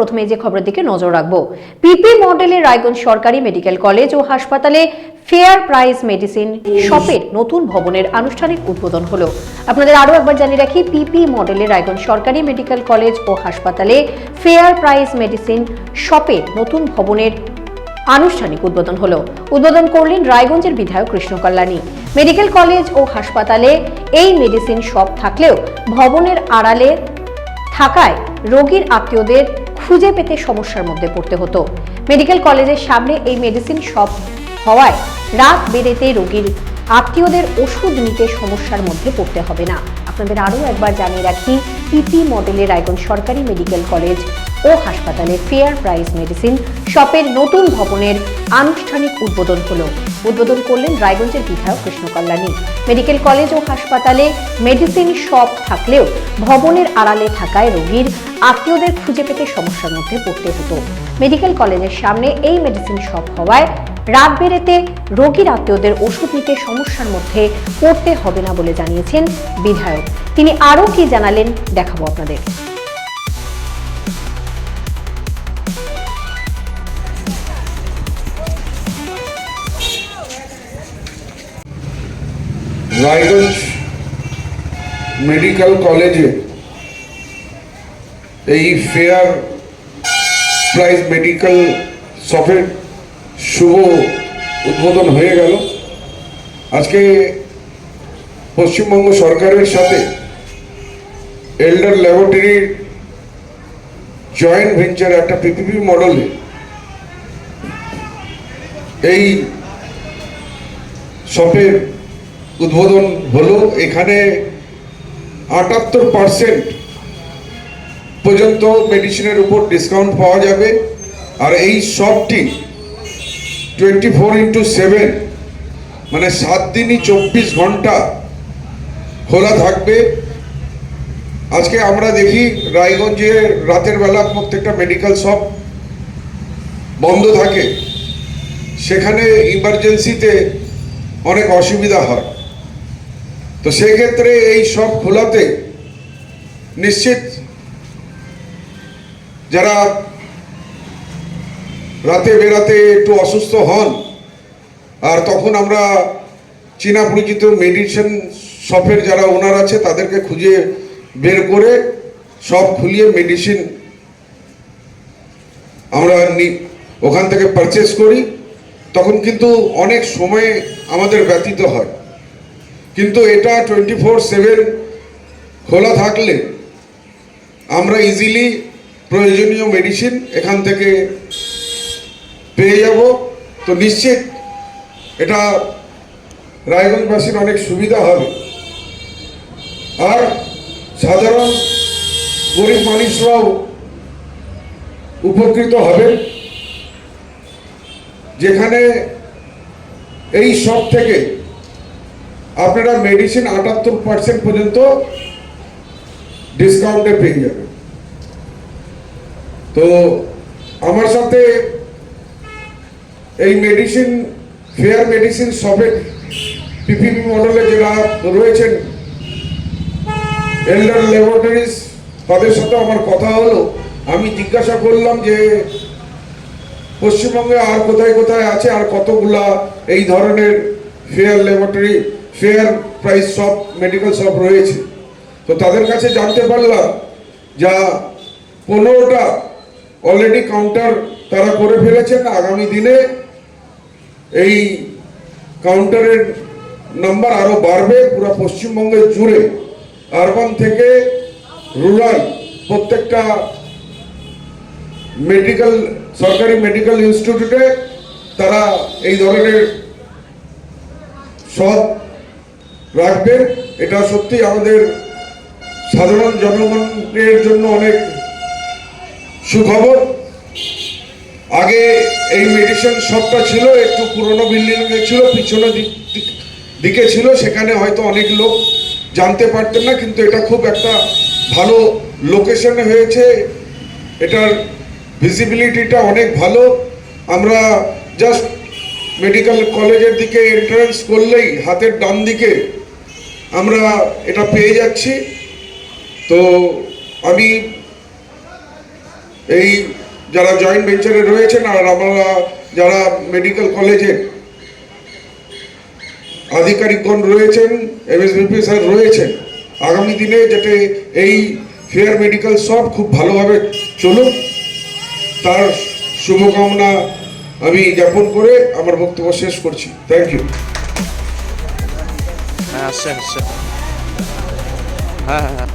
প্রথমে যে খবরের দিকে নজর রাখব। পিপি মডেলের রায়গঞ্জ সরকারি মেডিকেল কলেজ ও হাসপাতালে ফেয়ার প্রাইস মেডিসিন শপের নতুন ভবনের আনুষ্ঠানিক উদ্বোধন হলো। আপনাদের আরও একবার জানিয়ে রাখি, পিপি মডেলের রায়গঞ্জ সরকারি মেডিকেল কলেজ ও হাসপাতালে ফেয়ার প্রাইস মেডিসিন শপের নতুন ভবনের আনুষ্ঠানিক উদ্বোধন হলো। উদ্বোধন করলেন রায়গঞ্জের বিধায়ক কৃষ্ণ কল্যাণী। মেডিকেল কলেজ ও হাসপাতালে এই মেডিসিন শপ থাকলেও ভবনের আড়ালে থাকায় রোগীর আত্মীয়দের খুঁজে পেতে সমস্যার মধ্যে পড়তে হতো। মেডিকেল কলেজের সামনে এই মেডিসিন শপ হওয়ায় রাত বেড়েতে রোগীর আত্মীয়দের ওষুধ নিতে সমস্যার মধ্যে পড়তে হবে না। আপনাদের আরও একবার জানিয়ে রাখি, পিপি মডেলের রায়গঞ্জ সরকারি মেডিকেল কলেজ ও হাসপাতালে ফেয়ার প্রাইস মেডিসিন শপের নতুন ভবনের আনুষ্ঠানিক উদ্বোধন হলো। উদ্বোধন করলেন রায়গঞ্জের বিধায়ক কৃষ্ণ কল্যাণী। মেডিকেল কলেজ ও হাসপাতালে মেডিসিন শপ থাকলেও ভবনের আড়ালে থাকায় রোগীর আত্মীয়দের খুঁজে পেতে সমস্যার মধ্যে পড়তে হতো। মেডিকেল কলেজের সামনে এই মেডিসিন শপ হওয়ায় রাত বেড়েতে রোগীর আত্মীয়দের ওষুধ নিতে সমস্যার মধ্যে পড়তে হবে না বলে জানিয়েছেন বিধায়ক। তিনি আরও কি জানালেন, দেখাবো আপনাদের। রায়গঞ্জ মেডিকেল কলেজে এই ফেয়ার প্রাইস মেডিকেল শপের শুভ উদ্বোধন হয়ে গেল। আজকে পশ্চিমবঙ্গ সরকারের সাথে এল্ডার ল্যাবরেটরির জয়েন্ট ভেঞ্চার একটা পিপিপি মডেলে এই শপের উদ্বোধন হলো, এখানে আটাত্তর পার্সেন্ট পর্যন্ত মেডিসিনের উপর ডিসকাউন্ট পাওয়া যাবে। আর এই শপটি টোয়েন্টি ফোর ইন্টু সেভেন মানে সাত দিনই চব্বিশ ঘণ্টা খোলা থাকবে। আজকে আমরা দেখি রায়গঞ্জে রাতের বেলা প্রত্যেকটা মেডিকেল শপ বন্ধ থাকে। সেখানে ইমার্জেন্সিতে অনেক অসুবিধা হয়। তো সেক্ষেত্রে এই সব খোলাতে নিশ্চিত যারা রাতে বেরাতে একটু অসুস্থ হন, আর তখন আমরা চীনা পরিচিত মেডিসিন শপের যারা ওনার আছে, তাদেরকে খুঁজে বের করে সব খুলিয়ে মেডিসিন আমরা ওখান থেকে পারচেস করি। তখন কিন্তু অনেক সময় আমাদের ব্যতীত হয়। কিন্তু এটা টোয়েন্টি ফোর সেভেন খোলা থাকলে আমরা ইজিলি প্রয়োজনীয় মেডিসিন এখান থেকে পেয়ে যাব। তো নিশ্চিত এটা রায়গঞ্জবাসীর অনেক সুবিধা হবে। আর সাধারণ গরিব মানুষরাও উপকৃত হবে যেখানে এই সব থেকে আপনারা মেডিসিন আটাত্তর পার্সেন্ট পর্যন্ত ডিসকাউন্টে পেয়ে যাবেন। তো আমার সাথে এই মেডিসিন ফেয়ার মেডিসিন শপের পিপিপি মডেলে যারা রয়েছেন এল্ডার ল্যাবরেটরিজ তাদের সাথে আমার কথা হলো। আমি জিজ্ঞাসা করলাম যে, পশ্চিমবঙ্গে আর কোথায় কোথায় আছে আর কতগুলা এই ধরনের fair laboratory fair price shop medical shop রয়েছে। তো তাদের কাছে জানতে পারলাম যা পনেরোটা অলরেডি কাউন্টার তারা করে ফেলেছেন। আগামী দিনে এই কাউন্টারের নাম্বার আরও বাড়বে পুরো পশ্চিমবঙ্গের জুড়ে। আরবান থেকে রুরাল প্রত্যেকটা মেডিকেল সরকারি মেডিকেল ইনস্টিটিউটে তারা এই ধরনের সব রাখবে। এটা সত্যি আমাদের সাধারণ জনগণের জন্য অনেক সুখবর। আগে এই মেডিসিন শপটা ছিল, একটু পুরনো বিল্ডিং ছিল, পিছনে দিকে ছিল, সেখানে হয়তো অনেক লোক জানতে পারতেন না, কিন্তু এটা খুব একটা ভালো লোকেশনে হয়েছে। এটার ভিজিবিলিটিটা অনেক ভালো। আমরা জাস্ট মেডিকেল কলেজের দিকে এন্ট্রান্স করলেই, হাতের ডান দিকে আমরা এটা পেয়ে যাচ্ছি। তো আমি এই যারা জয়েন্ট ভেঞ্চারে রয়েছেন আর আমরা যারা মেডিকেল কলেজের আধিকারিকগণ রয়েছেন এম এস এমএসবিপি স্যার রয়েছেন, আগামী দিনে যাতে এই ফেয়ার মেডিকেল সব খুব ভালোভাবে চলুক, তার শুভকামনা আমি জ্ঞাপন করে আমার বক্তব্য শেষ করছি। থ্যাংক ইউ হ্যাঁ আসছে আসছে হ্যাঁ হ্যাঁ।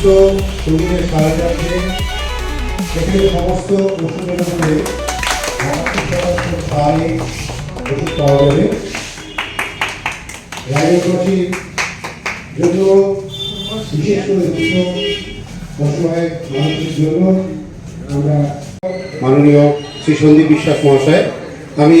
সুস্থ শরীরে সারা যাচ্ছে সেখানে সমস্ত ওষুধের মধ্যে মাননীয় শ্রী সন্দীপ বিশ্বাস মহাশয় আমি